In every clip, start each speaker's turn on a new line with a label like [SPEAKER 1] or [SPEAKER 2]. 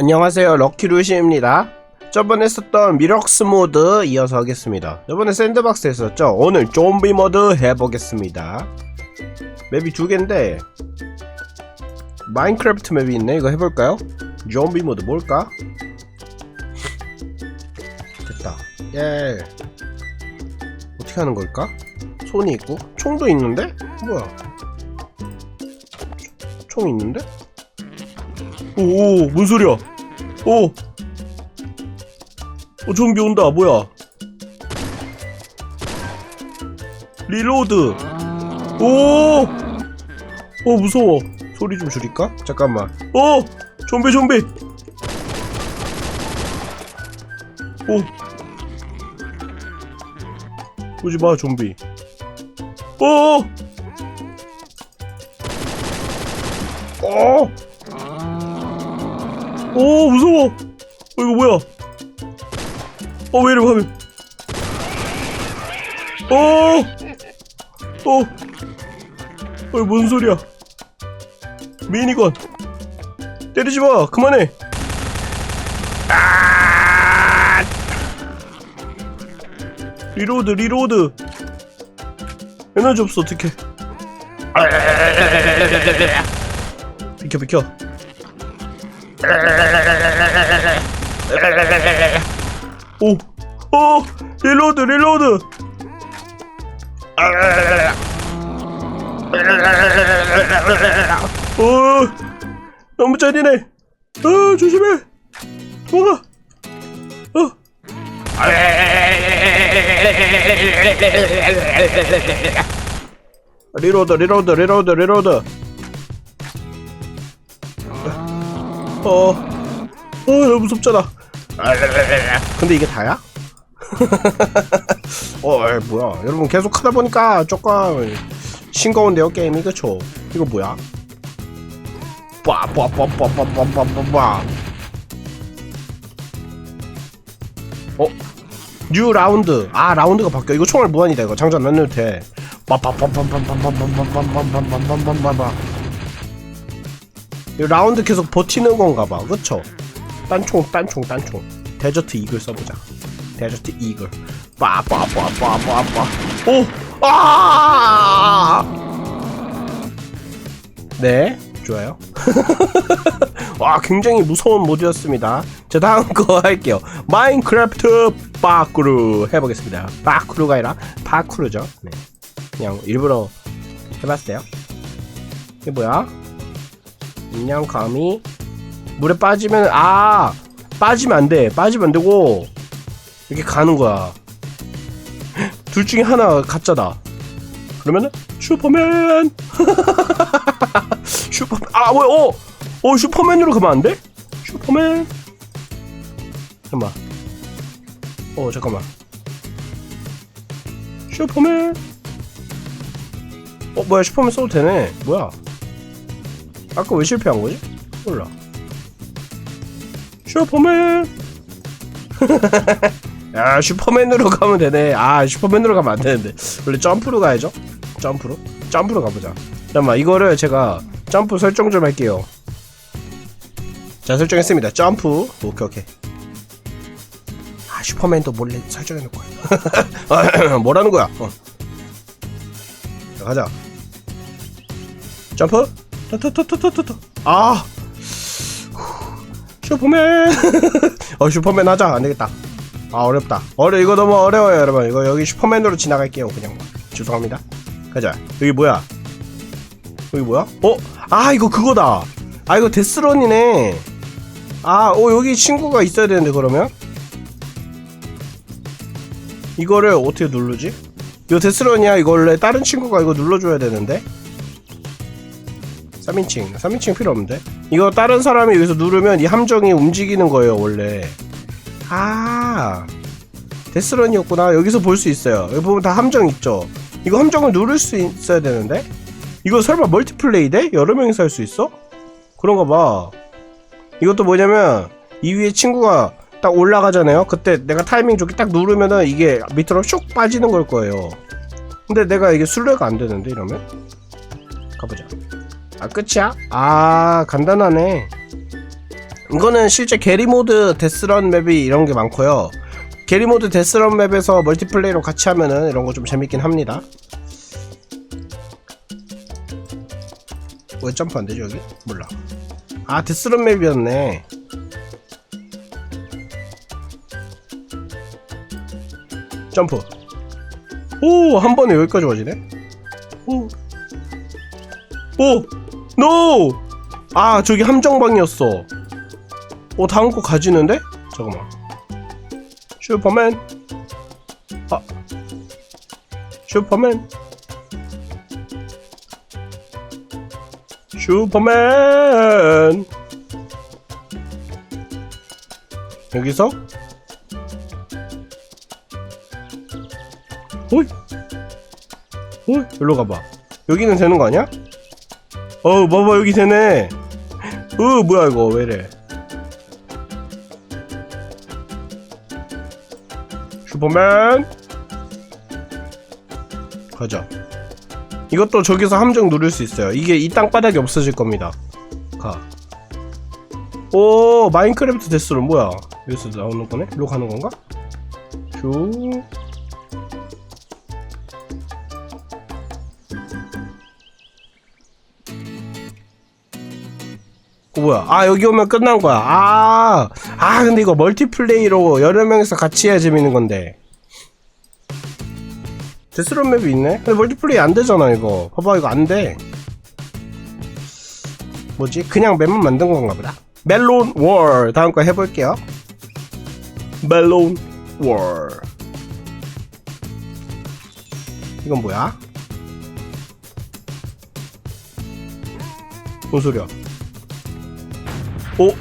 [SPEAKER 1] 안녕하세요 럭키루시입니다 저번에 썼던 미럭스 모드 이어서 하겠습니다 저번에 샌드박스 했었죠 오늘 좀비 모드 해보겠습니다 맵이 두 개인데 마인크래프트 맵이 있네 이거 해볼까요? 좀비 모드 뭘까? 됐다 예 어떻게 하는 걸까? 손이 있고 총도 있는데? 뭐야 총 있는데? 오, 뭔 소리야? 오, 어, 좀비 온다. 뭐야? 리로드. 오, 오 무서워. 소리 좀 줄일까? 잠깐만. 오, 좀비 좀비. 오, 오지 마 좀비. 오, 오. 오 무서워. 어 이거 뭐야? 어 왜 이래 화면? 어 어! 어, 뭔 소리야? 미니건. 때리지 마. 그만해. 아! 리로드 리로드. 에너지 없어 어떡해. 비켜 비켜 오, 오, 릴로드, 릴로드. 오, 너무 잔인해. 어, 조심해. 도망가. 어. 리로드, 리로드, 리로드, 리로드. 어, 어, 너무 무섭잖아. 근데 이게 다야? 어, 에이, 뭐야. 여러분 계속 하다 보니까 조금 싱거운데요, 게임이. 그쵸? 이거 뭐야? 빠빠빠빠빠빠빠빠 어? 뉴 라운드. 아, 라운드가 바뀌어. 이거 총알 무한이다, 이거. 장전 안 해도 돼. 빠빠빠빠빠빠빠빠빠빠빠빠빠빠빠 이 라운드 계속 버티는 건가 봐. 그쵸? 딴총, 딴총, 딴총. 데저트 이글 써보자. 데저트 이글. 빠빠빠빠빠빠. 오! 아! 네, 좋아요. 와, 굉장히 무서운 모드였습니다. 자, 다음 거 할게요. 마인크래프트 파쿠르 해보겠습니다. 파쿠르가 아니라 파쿠르죠. 네. 그냥 일부러 해봤어요. 이게 뭐야? 인형 감이 물에 빠지면 아 빠지면 안 돼. 빠지면 안 되고 이렇게 가는 거야. 둘 중에 하나 가짜다. 그러면은 슈퍼맨. 슈퍼 아 뭐야? 어, 어 슈퍼맨으로 가면 안 돼? 슈퍼맨. 잠깐만. 어 잠깐만. 슈퍼맨. 어 뭐야 슈퍼맨 써도 되네. 뭐야? 아까 왜 실패한 거지? 몰라. 슈퍼맨. 야 슈퍼맨으로 가면 되네. 아 슈퍼맨으로 가면 안 되는데 원래 점프로 가야죠. 점프로. 점프로 가보자. 잠깐만 이거를 제가 점프 설정 좀 할게요. 자 설정했습니다. 점프. 오케이 오케이. 아 슈퍼맨도 몰래 설정해놓을 거야. 뭐라는 거야? 어. 자 가자. 점프. 터터터터터터. 아. 슈퍼맨. 어 슈퍼맨 하자. 안 되겠다. 아 어렵다. 어려 이거 너무 어려워요 여러분. 이거 여기 슈퍼맨으로 지나갈게요 그냥. 죄송합니다. 가자. 여기 뭐야? 여기 뭐야? 어? 아 이거 그거다. 아 이거 데스런이네. 아, 어 여기 친구가 있어야 되는데 그러면 이거를 어떻게 누르지? 이거 데스런이야. 이거 원래 다른 친구가 이거 눌러줘야 되는데. 3인칭. 3인칭 필요 없는데. 이거 다른 사람이 여기서 누르면 이 함정이 움직이는 거예요 원래. 아 데스런이었구나. 여기서 볼 수 있어요. 여기 보면 다 함정 있죠? 이거 함정을 누를 수 있어야 되는데? 이거 설마 멀티플레이 돼? 여러 명이서 할 수 있어? 그런가 봐. 이것도 뭐냐면 이 위에 친구가 딱 올라가잖아요? 그때 내가 타이밍 좋게 딱 누르면은 이게 밑으로 슉 빠지는 걸 거예요. 근데 내가 이게 순례가 안 되는데 이러면? 가보자 아 끝이야? 아 간단하네 이거는 실제 게리모드 데스런 맵이 이런 게 많고요. 게리모드 데스런 맵에서 멀티플레이로 같이 하면은 이런 거 좀 재밌긴 합니다. 왜 점프 안 되죠 여기? 몰라. 아 데스런 맵이었네. 점프. 오, 한 번에 여기까지 와지네? 오. 오! 노! 아, 저기 함정방이었어. 오, 다음 거 가지는데? 잠깐만. 슈퍼맨. 아. 슈퍼맨. 슈퍼맨. 여기서 어이? 어이? 일로 가봐. 여기는 되는 거 아니야? 어, 봐봐, 여기 되네. 어, 뭐야, 이거, 왜 이래. 슈퍼맨. 가자. 이것도 저기서 함정 누를 수 있어요. 이게 이 땅바닥이 없어질 겁니다. 가. 오, 마인크래프트 데스는 뭐야? 여기서 나오는 거네? 일로 가는 건가? 쭉. 어, 뭐야? 아 여기 오면 끝난 거야. 아, 아 근데 이거 멀티플레이로 여러 명이서 같이 해야 재밌는 건데. 데스런 맵이 있네. 근데 멀티플레이 안 되잖아 이거. 봐봐 이거 안 돼. 뭐지? 그냥 맵만 만든 건가 보다. 멜론 월 다음 거 해볼게요. 멜론 월. 이건 뭐야? 뭔 소리야? 오.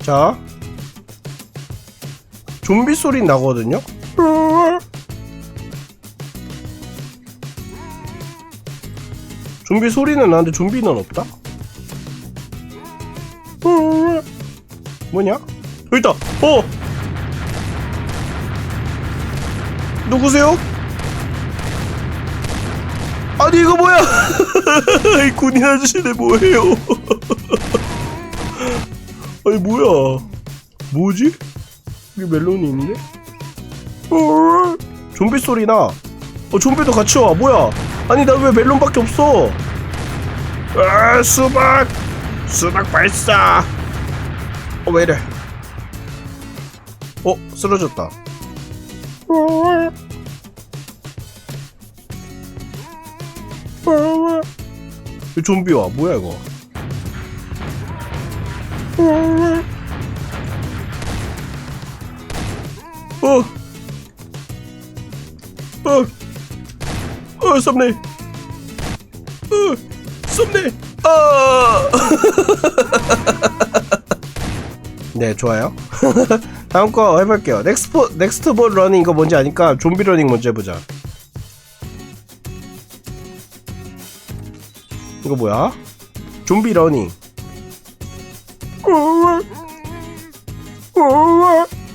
[SPEAKER 1] 자. 좀비 소리 나거든요? 좀비 소리는 나는데 좀비는 없다? 뭐냐? 여기 있다! 어! 누구세요? 아니 이거 뭐야? 이 군인 아저씨네 뭐예요? 아니 뭐야? 뭐지? 여기 멜론이 있는데? 어, 좀비 소리 나. 어 좀비도 같이 와. 뭐야? 아니 나 왜 멜론밖에 없어? 아 수박 수박 발사. 어 왜 이래? 어 쓰러졌다. 좀비와 뭐야 이거? 어, 어, 어, 썸네, 어, 썸네, 아. 네, 좋아요. 다음 거 해볼게요. 넥스트 넥스트 볼 러닝 이거 뭔지 아니까 좀비 러닝 먼저 해보자. 이거 뭐야? 좀비 러닝.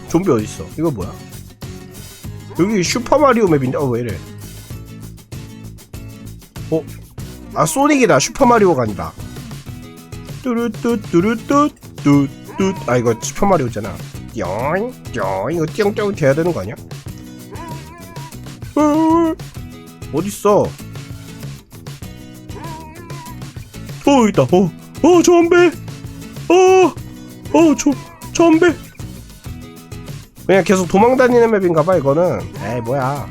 [SPEAKER 1] 좀비 어딨어? 이거 뭐야? 여기 슈퍼마리오 맵인데? 어, 왜 이래? 어? 아, 소닉이다. 슈퍼마리오가 아니다. 뚜루뚜 뚜루뚜 뚜뚜 아, 이거 슈퍼마리오잖아. 영, 영, 이거 띵띵 돼야 되는 거 아니야? 어, 어딨어? 어 있다. 어어 좀비 어어 저 좀비 그냥 계속 도망다니는 맵인가봐 이거는. 에이 뭐야.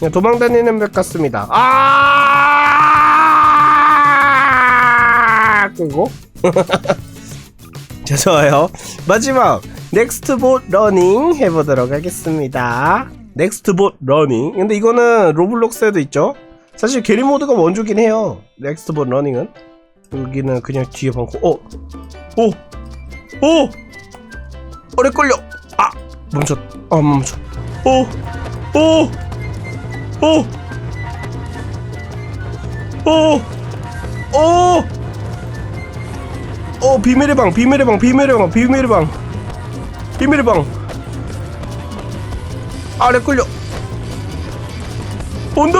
[SPEAKER 1] 그냥 도망다니는 맵 같습니다. 아! 끄고? 죄송해요. 마지막. 넥스트 봇 러닝 해보도록 하겠습니다. 넥스트 봇 러닝 근데 이거는 로블록스에도 있죠? 사실 게리 모드가 원조긴 해요. 넥스트 봇 러닝은 여기는 그냥 뒤에 방고 어! 오! 오! 오래 걸려! 아! 멈췄 아 멈췄 오! 오! 오! 오! 오! 어 비밀의 방 비밀의 방 비밀의 방 비밀의 방 비밀의 방 아래 끌려 온다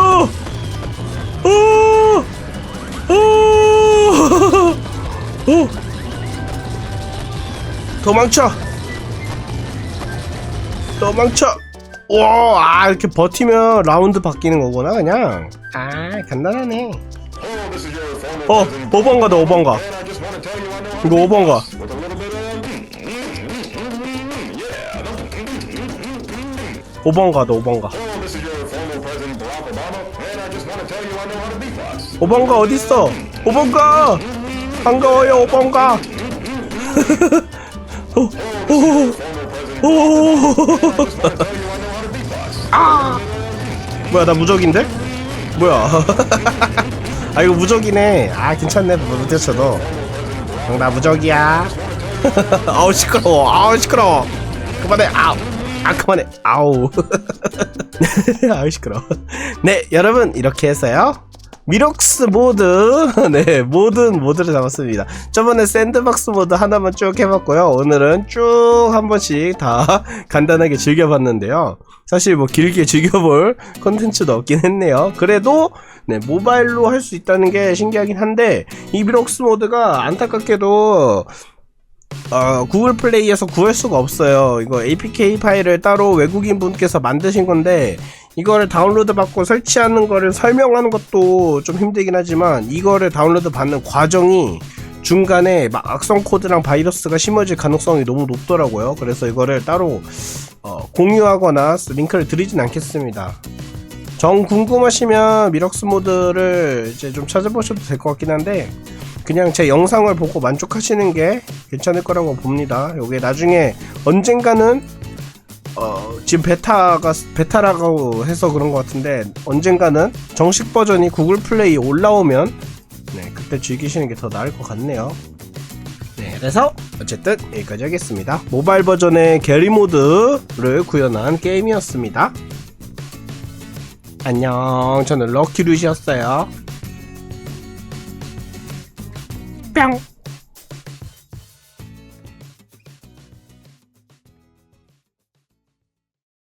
[SPEAKER 1] 도망쳐 도망쳐 와 아, 이렇게 버티면 라운드 바뀌는 거구나 그냥 아 간단하네 어
[SPEAKER 2] president,
[SPEAKER 1] 5번 가다 5번 가 이거 5번 가 5번 가다 5번 가
[SPEAKER 2] Hello, this is your former president Barack Obama, and I just want to tell you I know how to beatbox.
[SPEAKER 1] 5번 가 어딨어 5번 가 반가워요 5번 가 아 뭐야 나 무적인데? 뭐야? 아 이거 무적이네. 아 괜찮네 무대쳐도. 형, 나 무적이야. 아우 시끄러워. 아우 시끄러워. 그만해. 아우. 아 그만해. 아우. 아우 시끄러워. 네 여러분 이렇게 해서요 미록스 모드. 네 모든 모드를 잡았습니다. 저번에 샌드박스 모드 하나만 쭉 해봤고요. 오늘은 쭉 한 번씩 다 간단하게 즐겨봤는데요. 사실 뭐 길게 즐겨볼 컨텐츠도 없긴 했네요. 그래도 네 모바일로 할 수 있다는 게 신기하긴 한데 이 미록스 모드가 안타깝게도 어, 구글 플레이에서 구할 수가 없어요. 이거 APK 파일을 따로 외국인 분께서 만드신 건데 이거를 다운로드 받고 설치하는 거를 설명하는 것도 좀 힘들긴 하지만 이거를 다운로드 받는 과정이 중간에 막 악성 코드랑 바이러스가 심어질 가능성이 너무 높더라고요. 그래서 이거를 따로 어, 공유하거나 링크를 드리진 않겠습니다. 정 궁금하시면 미럭스 모드를 이제 좀 찾아보셔도 될 것 같긴 한데 그냥 제 영상을 보고 만족하시는 게 괜찮을 거라고 봅니다. 요게 나중에 언젠가는 어, 지금 베타가 베타라고 해서 그런 것 같은데 언젠가는 정식 버전이 구글 플레이 올라오면 네, 그때 즐기시는 게 더 나을 것 같네요. 네, 그래서 어쨌든 여기까지 하겠습니다. 모바일 버전의 게리 모드를 구현한 게임이었습니다. 안녕, 저는 럭키 루시였어요. 뿅.